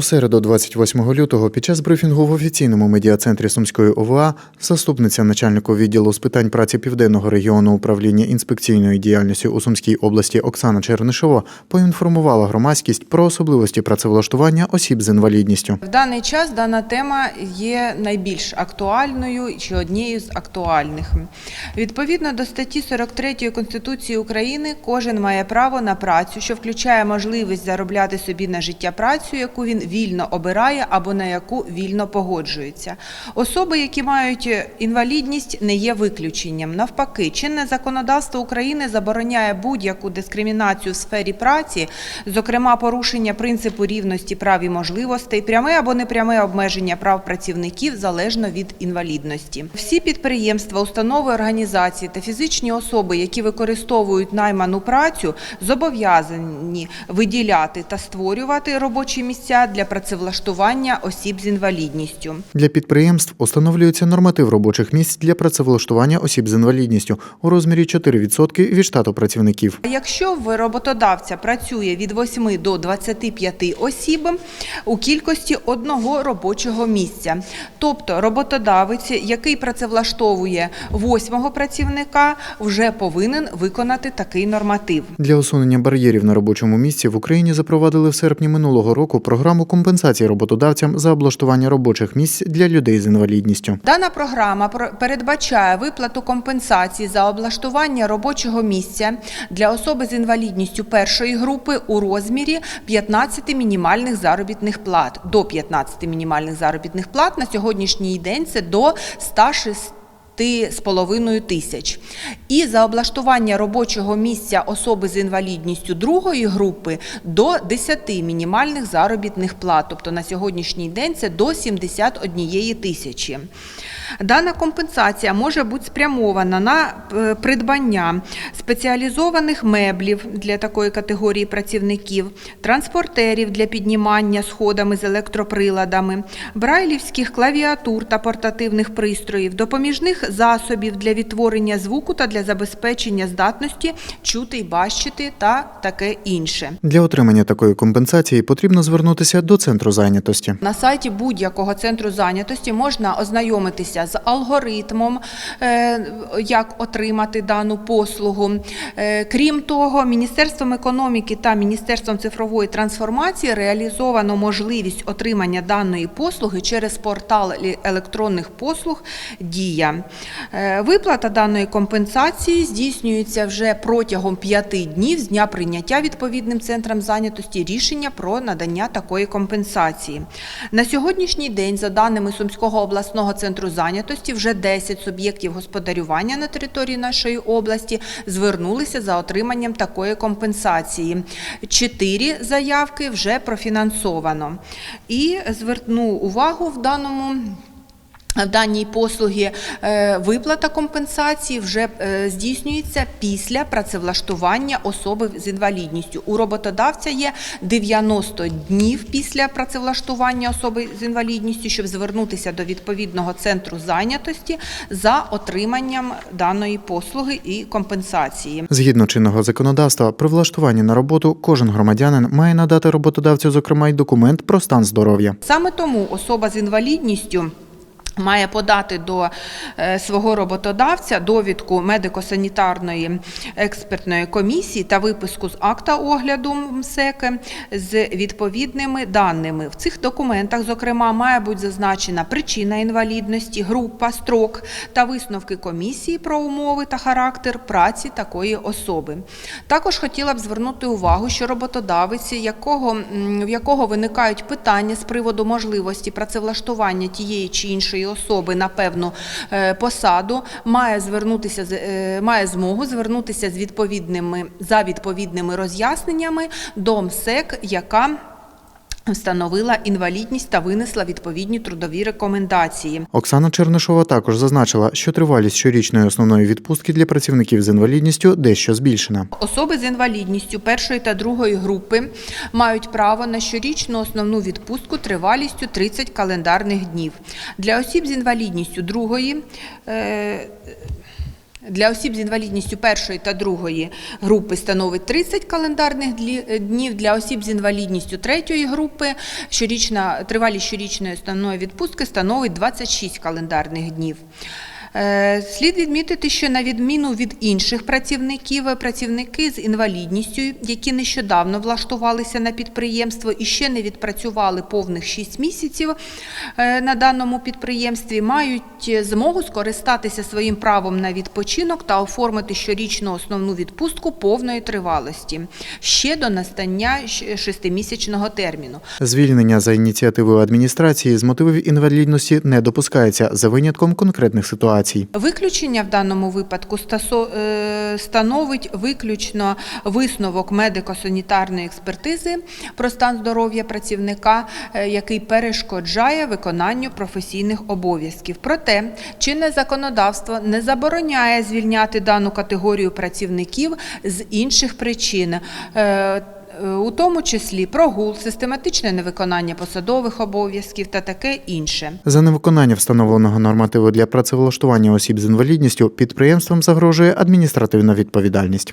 У середу, 28 лютого, під час брифінгу в офіційному медіа-центрі Сумської ОВА, заступниця начальнику відділу з питань праці Південного регіону управління інспекційної діяльності у Сумській області Оксана Чернишова поінформувала громадськість про особливості працевлаштування осіб з інвалідністю. В даний час дана тема є найбільш актуальною чи однією з актуальних. Відповідно до статті 43 Конституції України, кожен має право на працю, що включає можливість заробляти собі на життя працю, яку він вільно обирає або на яку вільно погоджується. Особи, які мають інвалідність, не є виключенням. Навпаки, чинне законодавство України забороняє будь-яку дискримінацію в сфері праці, зокрема порушення принципу рівності прав і можливостей, пряме або непряме обмеження прав працівників залежно від інвалідності. Всі підприємства, установи, організації та фізичні особи, які використовують найману працю, зобов'язані виділяти та створювати робочі місця для працевлаштування осіб з інвалідністю. Для підприємств установлюється норматив робочих місць для працевлаштування осіб з інвалідністю у розмірі 4% від штату працівників. Якщо в роботодавця працює від 8 до 25 осіб у кількості одного робочого місця, тобто роботодавець, який працевлаштовує восьмого працівника, вже повинен виконати такий норматив. Для усунення бар'єрів на робочому місці в Україні запровадили в серпні минулого року програму компенсації роботодавцям за облаштування робочих місць для людей з інвалідністю. Дана програма про- передбачає виплату компенсації за облаштування робочого місця для особи з інвалідністю першої групи у розмірі 15 мінімальних заробітних плат до 15 мінімальних заробітних плат на сьогоднішній день це до 106 з половиною тисяч. І за облаштування робочого місця особи з інвалідністю другої групи до 10 мінімальних заробітних плат. Тобто на сьогоднішній день це до 71 тисячі. Дана компенсація може бути спрямована на е, придбання спеціалізованих меблів для такої категорії працівників, транспортерів для піднімання сходами з електроприладами, брайлівських клавіатур та портативних пристроїв, допоміжних засобів для відтворення звуку та для забезпечення здатності чути й бачити та таке інше. Для отримання такої компенсації потрібно звернутися до центру зайнятості. На сайті будь-якого центру зайнятості можна ознайомитися з алгоритмом, е, як отримати дану послугу. Е, Крім того, Міністерством економіки та Міністерством цифрової трансформації реалізовано можливість отримання даної послуги через портал електронних послуг Дія. Е, Виплата даної компенсації здійснюється вже протягом п'яти днів з дня прийняття відповідним центром зайнятості рішення про надання такої компенсації. На сьогоднішній день, за даними Сумського обласного центру зайнятості, вже 10 суб'єктів господарювання на території нашої області звернулися за отриманням такої компенсації. Чотири заявки вже профінансовано. І зверну увагу в даному. В даній послуги е, виплата компенсації вже е, здійснюється після працевлаштування особи з інвалідністю. У роботодавця є 90 днів після працевлаштування особи з інвалідністю, щоб звернутися до відповідного центру зайнятості за отриманням даної послуги і компенсації. Згідно чинного законодавства, при влаштуванні на роботу кожен громадянин має надати роботодавцю, зокрема, й документ про стан здоров'я. Саме тому особа з інвалідністю. Має подати до е, свого роботодавця довідку медико-санітарної експертної комісії та виписку з акта огляду МСЕК з відповідними даними. В цих документах, зокрема, має бути зазначена причина інвалідності, група, строк та висновки комісії про умови та характер праці такої особи. Також хотіла б звернути увагу, що роботодавець, якого, в якого виникають питання з приводу можливості працевлаштування тієї чи іншої особи на певну е, посаду, має звернутися е, має змогу звернутися з відповідними за відповідними роз'ясненнями до МСЕК, яка встановила інвалідність та винесла відповідні трудові рекомендації. Оксана Чернишова також зазначила, що тривалість щорічної основної відпустки для працівників з інвалідністю дещо збільшена. Особи з інвалідністю першої та другої групи мають право на щорічну основну відпустку тривалістю 30 календарних днів. Для осіб з інвалідністю другої е, Для осіб з інвалідністю першої та другої групи становить 30 календарних днів. Для осіб з інвалідністю третьої групи щорічна тривалість щорічної основної відпустки становить 26 календарних днів. Е, Слід відмітити, що на відміну від інших працівників, працівники з інвалідністю, які нещодавно влаштувалися на підприємство і ще не відпрацювали повних 6 місяців е, на даному підприємстві, мають змогу скористатися своїм правом на відпочинок та оформити щорічну основну відпустку повної тривалості ще до настання шестимісячного терміну. Звільнення за ініціативою адміністрації з мотивів інвалідності не допускається за винятком конкретних ситуацій. Виключення в даному випадку е, становить виключно висновок медико-санітарної експертизи про стан здоров'я працівника, е, який перешкоджає виконанню професійних обов'язків. Проте чинне законодавство не забороняє звільняти дану категорію працівників з інших причин. Е, У тому числі прогул, систематичне невиконання посадових обов'язків та таке інше. За невиконання встановленого нормативу для працевлаштування осіб з інвалідністю підприємствам загрожує адміністративна відповідальність.